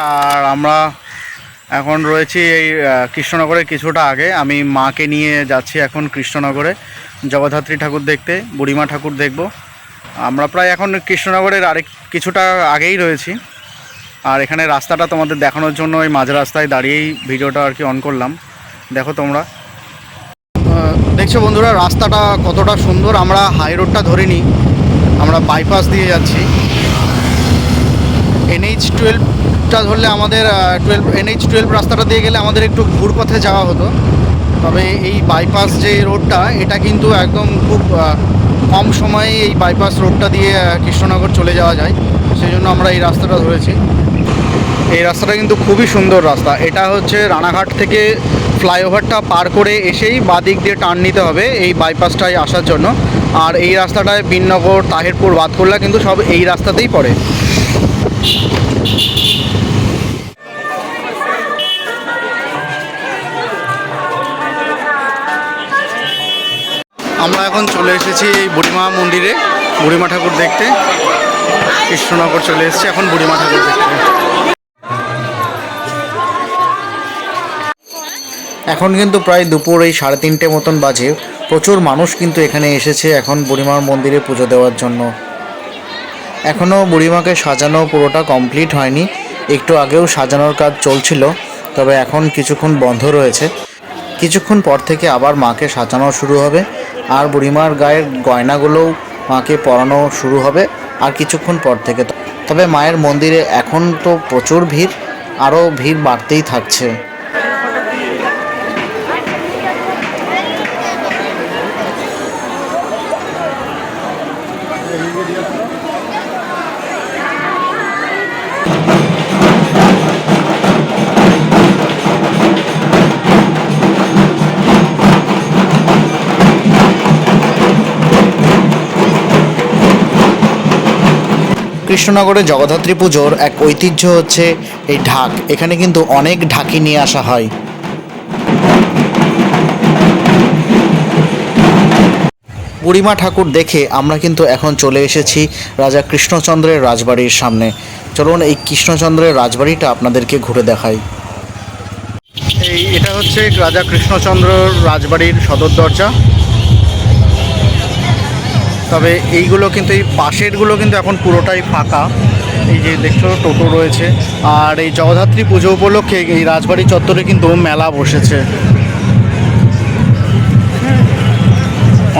আর আমরা এখন রয়েছি এই আহ, কৃষ্ণনগরের কিছুটা আগে। আমি মাকে নিয়ে যাচ্ছি এখন কৃষ্ণনগরে। জগদ্ধাত্রী ঠাকুর দেখতে বুড়িমা ঠাকুর দেখব। আমরা প্রায় এখন কৃষ্ণনগরের আরেক কিছুটা আগেই রয়েছি। আর এখানে রাস্তাটা তোমাদের দেখানোর জন্য ওই মাঝ রাস্তায় দাঁড়িয়েই ভিডিওটা আর কি অন করলাম। দেখো তোমরা। দেখছ বন্ধুরা রাস্তাটা কতটা সুন্দর। আমরা হাই রোডটা ধরিনি। আমরা বাইপাস দিয়ে যাচ্ছি। এনএইচ টুয়েলভটা ধরলে আমাদের টুয়েলভ এনএইচ টুয়েলভ রাস্তাটা দিয়ে গেলে আমাদের একটু ঘুর পথে যাওয়া হতো। তবে এই বাইপাস যে রোডটা এটা কিন্তু একদম খুব কম সময়ে এই বাইপাস রোডটা দিয়ে কৃষ্ণনগর চলে যাওয়া যায়। সেই জন্য আমরা এই রাস্তাটা ধরেছি। এই রাস্তাটা কিন্তু খুবই সুন্দর রাস্তা। এটা হচ্ছে রানাঘাট থেকে ফ্লাইওভারটা পার করে এসেই বাদিক দিয়ে টার্ন নিতে হবে এই বাইপাসটায় আসার জন্য। আর এই রাস্তাটায় বিননগর তাহিরপুর বাদকুল্লা কিন্তু সব এই রাস্তাতেই পড়ে। আমরা এখন চলে এসেছি এই বুড়িমা মন্দিরে, বুড়িমা ঠাকুর দেখতে। কৃষ্ণনগর চলে এসেছি, এখন বুড়িমা ঠাকুর দেখতে। এখন কিন্তু প্রায় দুপুর, এই সাড়ে তিনটে মতন বাজে। প্রচুর মানুষ কিন্তু এখানে এসেছে এখন বুড়িমার মন্দিরে পুজো দেওয়ার জন্য। এখনও বুড়িমাকে সাজানো পুরোটা কমপ্লিট হয়নি। একটু আগেও সাজানোর কাজ চলছিল, তবে এখন কিছুক্ষণ বন্ধ রয়েছে। কিছুক্ষণ পর থেকে আবার মাকে সাজানো শুরু হবে। আর বুড়িমার গায়ের গয়নাগুলোও মাকে পরানো শুরু হবে আর কিছুক্ষণ পর থেকে। তবে মায়ের মন্দিরে এখন তো প্রচুর ভিড় আরও ভিড় বাড়তেই থাকছে। কৃষ্ণনগরে জগদ্ধাত্রী পুজোর এক ঐতিহ্য হচ্ছে এই ঢাক। এখানে কিন্তু অনেক ঢাকি নিয়ে আসা হয়। বুড়িমা ঠাকুর দেখে আমরা কিন্তু এখন চলে এসেছি রাজা কৃষ্ণচন্দ্রের রাজবাড়ির সামনে। চলুন এই কৃষ্ণচন্দ্রের রাজবাড়িটা আপনাদেরকে ঘুরে দেখাই। এই এটা হচ্ছে রাজা কৃষ্ণচন্দ্র রাজবাড়ির সদর দরজা। তবে এইগুলো কিন্তু এই পাশেরগুলো কিন্তু এখন পুরোটাই ফাঁকা। এই যে দেখছ, টোটো রয়েছে। আর এই জগদ্ধাত্রী পুজো উপলক্ষে এই রাজবাড়ি চত্বরে কিন্তু মেলা বসেছে।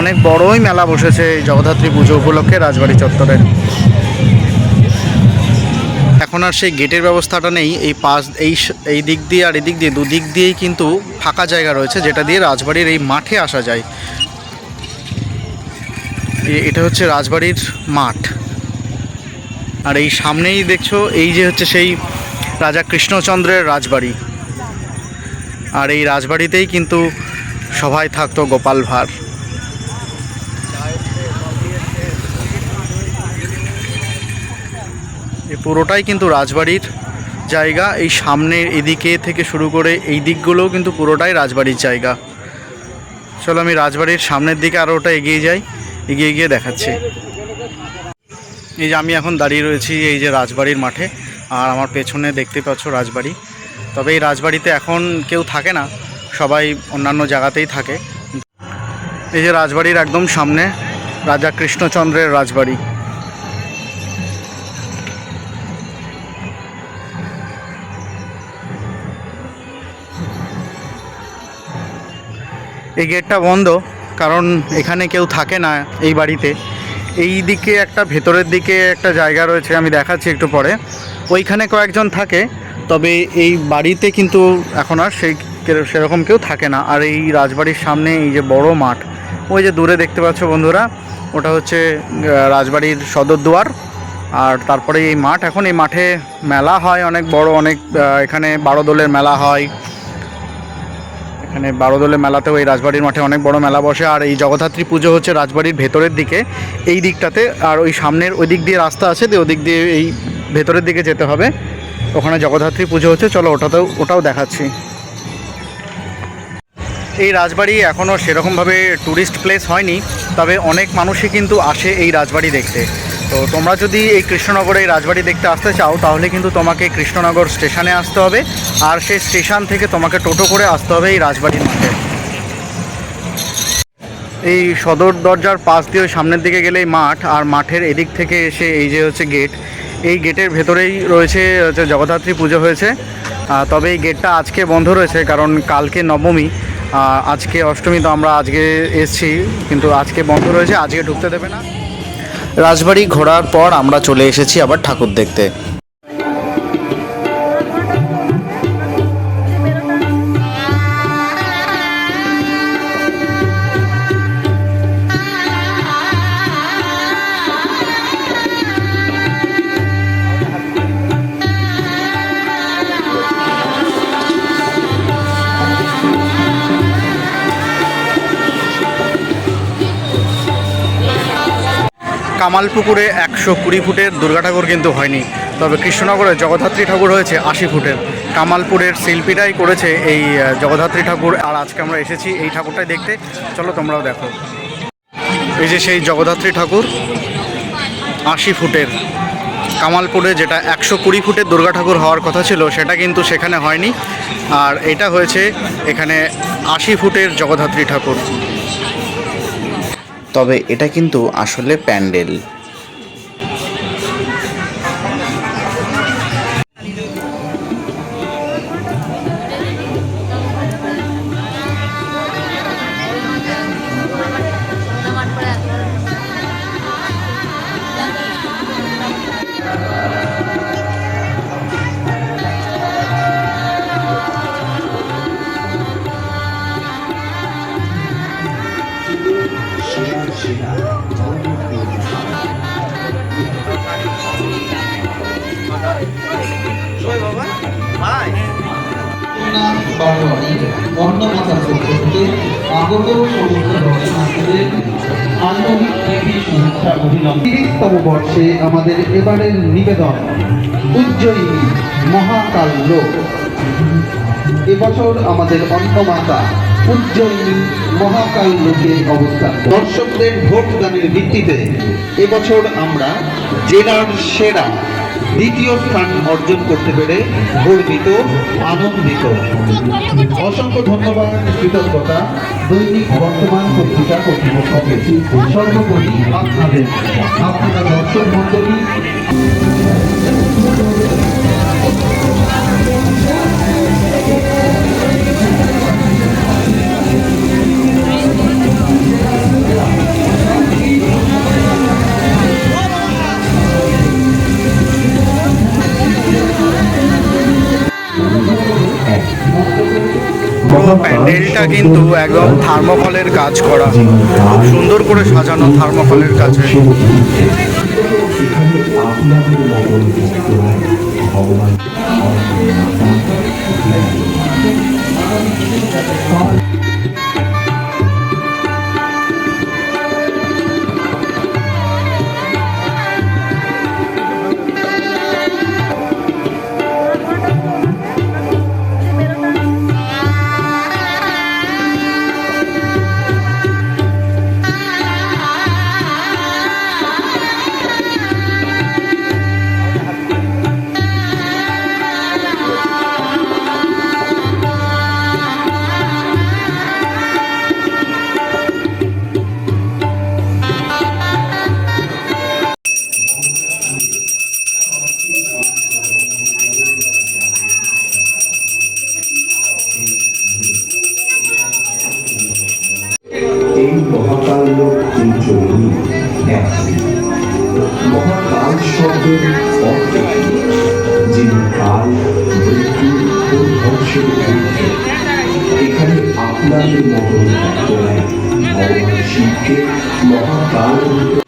অনেক বড়ই মেলা বসেছে এই জগদ্ধাত্রী পুজো উপলক্ষে রাজবাড়ি চত্বরে। এখন আর সেই গেটের ব্যবস্থাটা নেই। এই পাশ, এই এই দিক দিয়ে আর এদিক দিয়ে, দুদিক দিয়েই কিন্তু ফাঁকা জায়গা রয়েছে, যেটা দিয়ে রাজবাড়ির এই মাঠে আসা যায়। এটা হচ্ছে রাজবাড়ির মাঠ। আর এই সামনেই দেখছ, এই যে হচ্ছে সেই রাজা কৃষ্ণচন্দ্রের রাজবাড়ি। আর এই রাজবাড়িতেই কিন্তু সভায় থাকতো গোপাল ভাঁড়। পুরোটাই কিন্তু রাজবাড়ির জায়গা। এই সামনের এদিকে থেকে শুরু করে এই দিকগুলোও কিন্তু পুরোটাই রাজবাড়ির জায়গা। চলো আমি রাজবাড়ির সামনের দিকে আরও ওটা এগিয়ে যাই। এগিয়ে গিয়ে দেখাচ্ছি। এই যে আমি এখন দাঁড়িয়ে রয়েছি এই যে রাজবাড়ির মাঠে, আর আমার পেছনে দেখতে পাচ্ছ রাজবাড়ি। তবে এই রাজবাড়িতে এখন কেউ থাকে না, সবাই অন্যান্য জায়গাতেই থাকে। এই যে রাজবাড়ির একদম সামনে রাজা কৃষ্ণচন্দ্রের রাজবাড়ি। এই গেটটা বন্ধ। কারণ এখানে কেউ থাকে না এই বাড়িতে। এই দিকে একটা, ভেতরের দিকে একটা জায়গা রয়েছে, আমি দেখাচ্ছি একটু পরে। ওইখানে কয়েকজন থাকে, তবে এই বাড়িতে কিন্তু এখন আর সেই সেরকম কেউ থাকে না। আর এই রাজবাড়ির সামনে এই যে বড় মাঠ, ওই যে দূরে দেখতে পাচ্ছ বন্ধুরা, ওটা হচ্ছে রাজবাড়ির সদর দুয়ার। আর তারপরে এই মাঠ, এখন এই মাঠে মেলা হয় অনেক বড়, অনেক এখানে বারো দোলের মেলা হয়। এখানে বারোদোলে মেলাতেও এই রাজবাড়ির মাঠে অনেক বড় মেলা বসে। আর এই জগদ্ধাত্রী পুজো হচ্ছে রাজবাড়ির ভেতরের দিকে। এই দিকটাতে আর ওই সামনের ওই দিক দিয়ে রাস্তা আছে, দিয়ে ওদিক দিয়ে এই ভেতরের দিকে যেতে হবে। ওখানে জগদ্ধাত্রী পুজো হচ্ছে, চলো ওটাতেও, ওটাও দেখাচ্ছি। এই রাজবাড়ি এখনও সেরকমভাবে ট্যুরিস্ট প্লেস হয়নি, তবে অনেক মানুষই কিন্তু আসে এই রাজবাড়ি দেখতে। তো তোমরা যদি এই কৃষ্ণনগরে এই রাজবাড়ি দেখতে আসতে চাও, তাহলে কিন্তু তোমাকে কৃষ্ণনগর স্টেশনে আসতে হবে। আর সেই স্টেশন থেকে তোমাকে টোটো করে আসতে হবে এই রাজবাড়ির মাঠে এই সদর দরজার পাশ দিয়ে সামনের দিকে গেলেই মাঠ, আর মাঠের এদিক থেকে এসে এই যে হচ্ছে গেট, এই গেটের ভেতরেই রয়েছে হচ্ছে জগদ্ধাত্রী পুজো হয়েছে। তবে এই গেটটা আজকে বন্ধ রয়েছে, কারণ কালকে নবমী। আজকে অষ্টমী, তো আমরা আজকে এসছি, কিন্তু আজকে বন্ধ রয়েছে, আজকে ঢুকতে দেবে না। রাজবাড়ি ঘোরার পর আমরা চলে এসেছি আবার ঠাকুর দেখতে। কামালপুকুরে একশো কুড়ি ফুটের দুর্গা ঠাকুর কিন্তু হয়নি। তবে কৃষ্ণনগরে জগদ্ধাত্রী ঠাকুর হয়েছে আশি ফুটের। কামালপুরের শিল্পীরাই করেছে এই জগদ্ধাত্রী ঠাকুর। আর আজকে আমরা এসেছি এই ঠাকুরটাই দেখতে। চলো তোমরাও দেখো। এই যে সেই জগদ্ধাত্রী ঠাকুর, আশি ফুটের। কামালপুরে যেটা একশো কুড়ি ফুটের দুর্গা ঠাকুর হওয়ার কথা ছিল, সেটা কিন্তু সেখানে হয়নি। আর এটা হয়েছে এখানে আশি ফুটের জগদ্ধাত্রী ঠাকুর। তবে এটা কিন্তু আসলে প্যান্ডেল। অভিনন্দন বর্ষে আমাদের এবারের নিবেদন উজ্জয়িনী মহাকাল লোক। এবছর আমাদের অন্তমাতা উজ্জয়িনী মহাকাল লোকে অবস্থান। দর্শকদের ভোটদানের ভিত্তিতে এবছর আমরা জেলার সেরা দ্বিতীয় স্থান অর্জন করতে পেরে গর্বিত, আনন্দিত। অসংখ্য ধন্যবাদ, কৃতজ্ঞতা। দৈনিক বর্তমান পত্রিকা কর্তৃপক্ষকে। সর্বোপরি আপনাদের, আপনারা দর্শক মন্ডলী প্যান্ডেলটা কিন্তু একদম থার্মোকলের কাজ করা। খুব সুন্দর করে সাজানো থার্মোকলের কাজে এই শিবকে মহাকাল।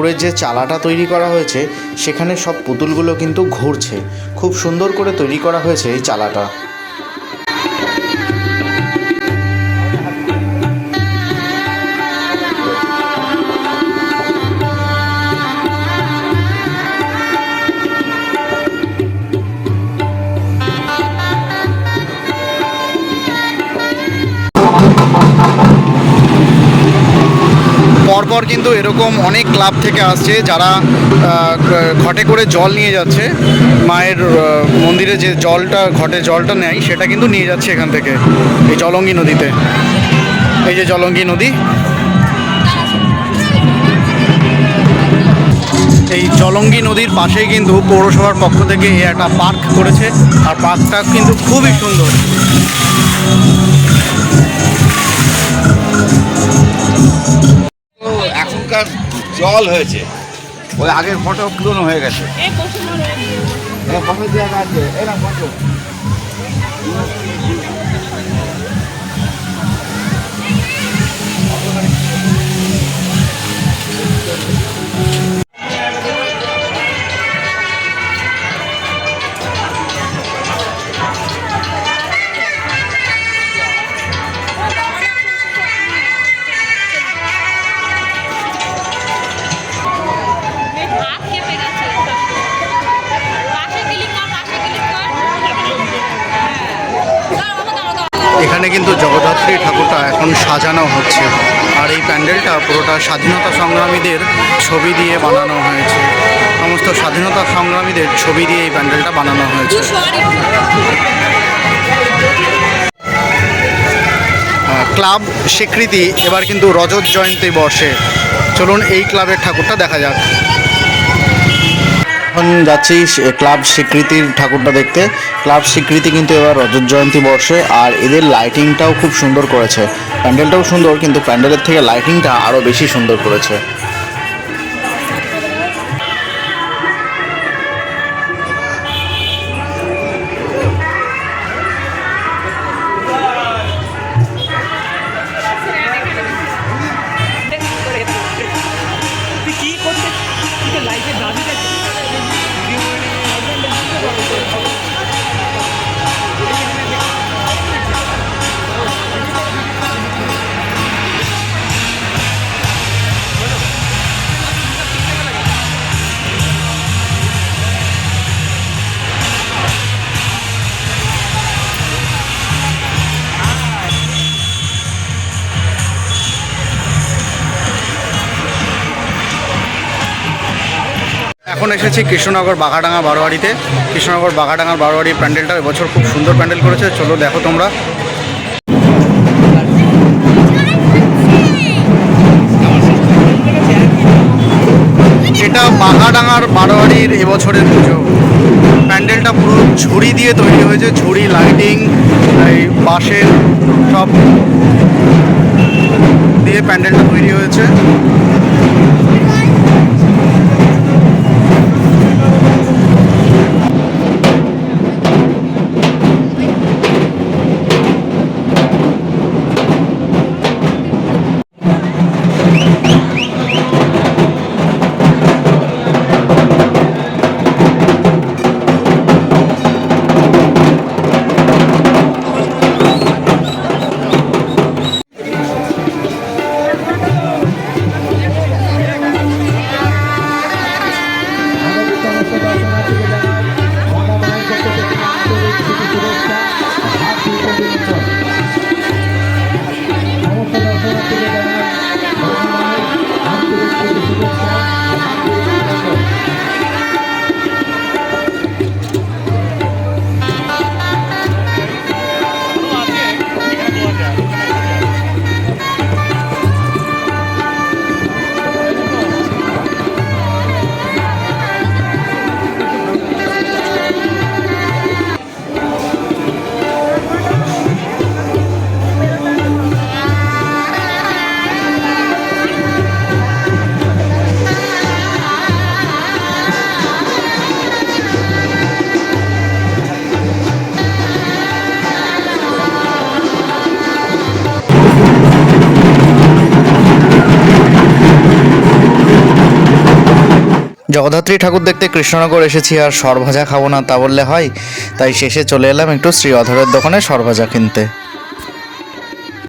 ঠাকুরের যে চালাটা তৈরি করা হয়েছে, সেখানে সব পুতুলগুলো কিন্তু ঘুরছে। খুব সুন্দর করে তৈরি করা হয়েছে এই চালাটা। পরপর কিন্তু এরকম অনেক ক্লাব থেকে আসছে যারা ঘটে করে জল নিয়ে যাচ্ছে। মায়ের মন্দিরে যে জলটা ঘটে, জলটা নেয়, সেটা কিন্তু নিয়ে যাচ্ছে এখান থেকে, এই জলঙ্গি নদীতে। এই যে জলঙ্গি নদী। এই জলঙ্গি নদীর পাশেই কিন্তু পৌরসভার পক্ষ থেকে একটা পার্ক করেছে, আর পার্কটা কিন্তু খুবই সুন্দর। এখনকার জল হয়েছে। ওই আগের ফটো পুরনো হয়ে গেছে। এই ফটো জায়গা আছে? এরা ফটো এখানে কিন্তু জগদ্ধাত্রী ঠাকুরটা এখন সাজানো হচ্ছে। আর এই প্যান্ডেলটা পুরোটা স্বাধীনতা সংগ্রামীদের ছবি দিয়ে বানানো হয়েছে। সমস্ত স্বাধীনতা সংগ্রামীদের ছবি দিয়ে এই প্যান্ডেলটা বানানো হয়েছে। ক্লাব স্বীকৃতি এবার কিন্তু রজত জয়ন্তী বর্ষে। চলুন এই ক্লাবের ঠাকুরটা দেখা যাক। এখন যাচ্ছি ক্লাব স্বীকৃতির ঠাকুরটা দেখতে। ক্লাব স্বীকৃতি কিন্তু এবার রজত জয়ন্তী বর্ষে, আর এদের লাইটিংটাও খুব সুন্দর করেছে। প্যান্ডেলটাও সুন্দর, কিন্তু প্যান্ডেলের থেকে লাইটিংটা আরও বেশি সুন্দর করেছে। এখন এসেছি কৃষ্ণনগর বাঘাডাঙ্গা বারোয়ারিতে কৃষ্ণনগর বাঘাডাঙ্গার বারোয়ারি প্যান্ডেলটা এবছর খুব সুন্দর প্যান্ডেল করেছে। চলো দেখো তোমরা। এটা বাঘাডাঙ্গার বারোয়ারির এবছরের পুজো। প্যান্ডেলটা পুরো ঝুড়ি দিয়ে তৈরি হয়েছে। ঝুড়ি, লাইটিং, এই বাঁশের সব দিয়ে প্যান্ডেলটা তৈরি হয়েছে। জগদ্ধাত্রী ঠাকুর দেখতে কৃষ্ণনগর এসেছি আর সরভাজা খাব না তা বললে হয়। তাই শেষে চলে এলাম একটু শ্রী অধরের দোকানে সরভাজা কিনতে।